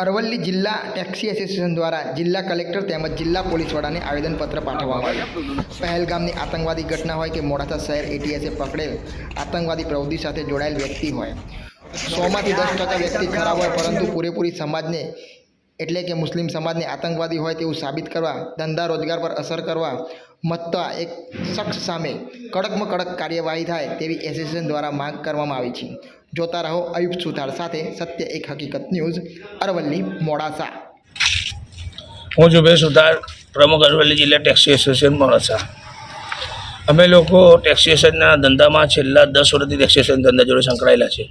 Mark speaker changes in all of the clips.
Speaker 1: અરવલ્લી જિલ્લા taxi association દ્વારા જિલ્લા કલેક્ટર તેમજ જિલ્લા પોલીસ વડાને આવેદનપત્ર પાઠવવામાં આવ્યું. પહેલગામની આતંકવાદી ઘટના હોય કે મોડાસા શહેર એટીએસે પકડેલ આતંકવાદી પ્રવૃત્તિ સાથે જોડાયેલ વ્યક્તિ હોય. સોમાંથી દસ ટકા વ્યક્તિ ખરાબ હોય, પરંતુ પૂરેપૂરી સમાજને એટલે કે મુસ્લિમ સમાજને આતંકવાદી હોય તેવું સાબિત કરવા, ધંધા રોજગાર પર અસર કરવા, મતતા એક શખ્સ સામે કડકમાં કડક કાર્યવાહી થાય તેવી એસોસિએશન દ્વારા માંગ કરવામાં આવી છે. જોતા રહો અયુબ સુથાર સાથે સત્ય એક હકીકત ન્યૂઝ, અરવલ્લી, મોડાસા.
Speaker 2: હું જુબેર સુધાર પ્રમુખ અરવલ્લી જિલ્લા ટેક્સી એસોસિએશન મોડાસા. અમે લોકો ટેક્સી એસોસિએશનના ધંધામાં છેલ્લા દસ વર્ષથી ટેક્સી એસોસિએશન ધંધા જોડે સંકળાયેલા છે.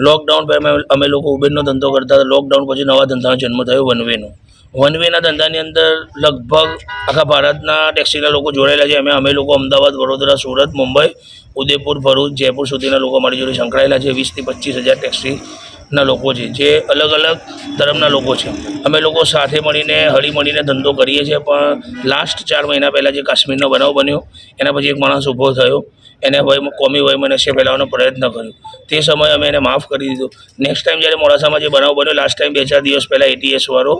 Speaker 2: લોકડાઉન પહેલાં અમે- લોકો ઉબેરનો ધંધો કરતા હતા. લોકડાઉન પછી નવા ધંધાનો જન્મ થયો વનવેનો. વનવેના ધંધાની અંદર લગભગ આખા ભારતના ટેક્સીના લોકો જોડાયેલા છે. અમે અમે લોકો અમદાવાદ, વડોદરા, સુરત, મુંબઈ, ઉદયપુર, ભરૂચ, જયપુર સુધીના લોકો અમારી જોડે સંકળાયેલા છે. વીસથી પચીસ હજાર ટેક્સીના લોકો છે, જે અલગ અલગ ધર્મના લોકો છે. અમે લોકો સાથે મળીને, હળી મળીને ધંધો કરીએ છીએ. પણ લાસ્ટ ચાર મહિના પહેલાં જે કાશ્મીરનો બનાવ બન્યો, એના પછી એક માણસ ઊભો થયો. એને વય કોમી વય નશે ફેલાવવાનો પ્રયત્ન કર્યો. તે સમયે અમે એને માફ કરી દીધો. નેક્સ્ટ ટાઈમ જ્યારે મોડાસામાં જે બનાવ બન્યો લાસ્ટ ટાઈમ બે ચાર દિવસ પહેલાં એટીએસ વાળો,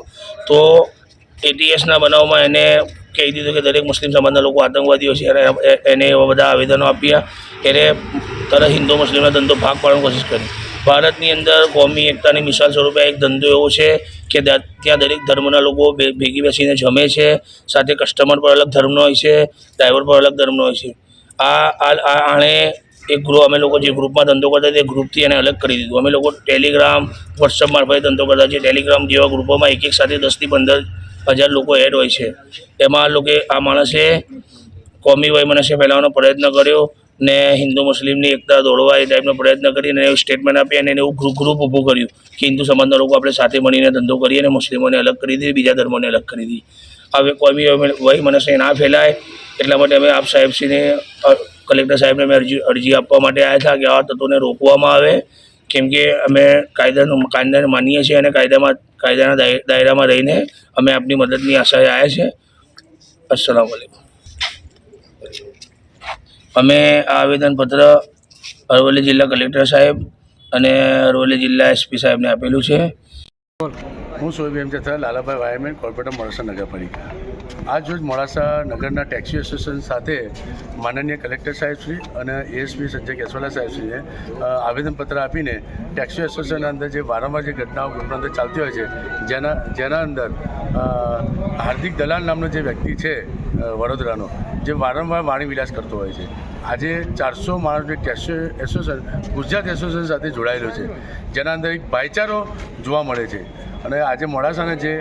Speaker 2: તો એટીએસના બનાવમાં એને કહી દીધું કે દરેક મુસ્લિમ સમાજના લોકો આતંકવાદીઓ છે. અને એને એવા બધા આવેદનો આપ્યા. એને તરત હિન્દુ મુસ્લિમના ધંધો ભાગ પાડવાની કોશિશ કરી. ભારતની અંદર કોમી, એકતાની મિસાલ સ્વરૂપે એક ધંધો એવો છે કે ત્યાં દરેક ધર્મના લોકો ભેગી બેસીને જમે છે. સાથે કસ્ટમર પર અલગ ધર્મનો હોય છે ડ્રાઈવર પર અલગ ધર્મનો હોય છે. આ આણે એક ગ્રુપ અમે લોકો જે ગ્રુપમાં ધંધો કરતા તે ગ્રુપથી એને અલગ કરી દીધું. અમે લોકો ટેલિગ્રામ વોટ્સઅપ મારફતે ધંધો કરતા છીએ ટેલિગ્રામ જેવા ગ્રુપોમાં એક એક સાથે દસથી પંદર હજાર લોકો એડ હોય છે. એમાં આ લોકો આ માણસે કોમી વયમનસ્ય ફેલાવવાનો પ્રયત્ન કર્યો ને હિન્દુ, મુસ્લિમની એકતા દોડવા એ ટાઈપનો પ્રયત્ન કરીને એવું સ્ટેટમેન્ટ આપી અને એવું ગ્રુપ ગ્રુપ ઊભું કર્યું કે હિન્દુ સમાજના લોકો આપણે સાથે મળીને ધંધો કરીએ અને મુસ્લિમોને અલગ કરી દીધી બીજા ધર્મોને અલગ કરી દીધી હવે કોમી મનસે ના ફેલાય એટલા માટે અમે આપ સાહેબશ્રીને કલેક્ટર સાહેબને અમે અરજી અરજી આપવા માટે આવ્યા હતા કે આવા તત્વોને રોકવામાં આવે. કેમ કે અમે કાયદાનું, કાયદાને માનીએ છીએ અને કાયદામાં, કાયદાના દાયરામાં રહીને અમે આપની મદદની આશાએ આવ્યા છે. અસલામ વાલેકુમ અમે આ આવેદનપત્ર અરવલ્લી જિલ્લા કલેક્ટર સાહેબ અને અરવલ્લી જિલ્લા એસપી સાહેબને આપેલું છે.
Speaker 3: હું સોએબ જથ્થા લાલાભાઈ વાયરમેન કોર્પોરેટર મોડાસા નગરપાલિકા આજ રોજ મોડાસા નગરના ટેક્સી એસોસિએશન સાથે માનનીય કલેક્ટર સાહેબશ્રી અને એએસપી સંજય કેસવાલા સાહેબશ્રીને આવેદનપત્ર આપીને ટેક્સી એસોસિએશનના અંદર જે વારંવાર જે ઘટનાઓ ગ્રુપના અંદર ચાલતી હોય છે, જેના જેના અંદર હાર્દિક દલાલ નામનો જે વ્યક્તિ છે વડોદરાનો, જે વારંવાર વાણી વિલાસ કરતો હોય છે. આજે ચારસો માણસ જે ટેક્સી એસોસિએશન ગુજરાત એસોસિએશન સાથે જોડાયેલો છે. જેના અંદર એક ભાઈચારો જોવા મળે છે. અને આજે મોડાસાના જે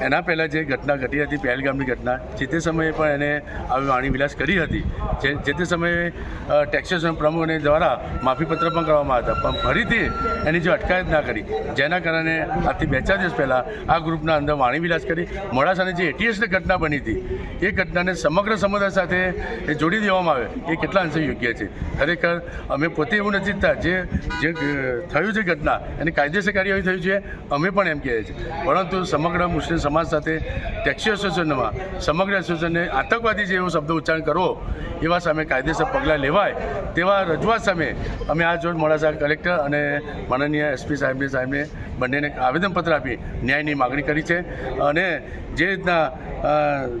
Speaker 3: એના પહેલાં જે ઘટના ઘટી હતી, પહેલગામની ઘટના, જે તે સમયે પણ એને આવી વાણી વિલાસ કરી હતી. જે જે તે સમયે ટેક્સેસ પ્રમુખને દ્વારા માફીપત્ર પણ કરવામાં હતા પણ ફરીથી એની જે અટકાયત ના કરી, જેના કારણે આજથી બે ચાર દિવસ પહેલાં આ ગ્રુપના અંદર વાણી વિલાસ કરી, મોડાસાની જે એટીએસની ઘટના બની હતી, એ ઘટનાને સમગ્ર સમુદાય સાથે જોડી દેવામાં આવે, એ કેટલા અંશે યોગ્ય છે? ખરેખર, અમે પોતે એવું નથી ઈચ્છતા, જે જે થયું છે ઘટના, એની કાયદેસર કાર્યવાહી થયું છે, અમે પણ એમ કહીએ છીએ. પરંતુ સમગ્ર મુસ્લિમ સમાજ સાથે ટેક્સી એસોસિએશનમાં સમગ્ર એસોસિએશનને આતંકવાદી જે એવો શબ્દ ઉચ્ચારણ કરવો, એવા સામે કાયદેસર પગલાં લેવાય તેવા રજૂઆત સામે અમે આ જો મોડાસા કલેક્ટર અને માનનીય એસપી સાહેબને સાહેબને બંનેને આવેદનપત્ર આપી ન્યાયની માગણી કરી છે. અને જે રીતના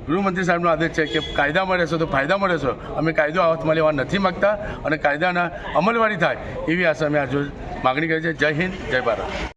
Speaker 3: ગૃહમંત્રી સાહેબનો આદેશ છે કે કાયદામાં રહેશો તો ફાયદામાં રહેશો, અમે કાયદો હાથમાં લેવા નથી માગતા અને કાયદાના અમલવારી થાય એવી આશા અમે આજે માગણી કરી છે. જય હિન્દ, જય ભારત.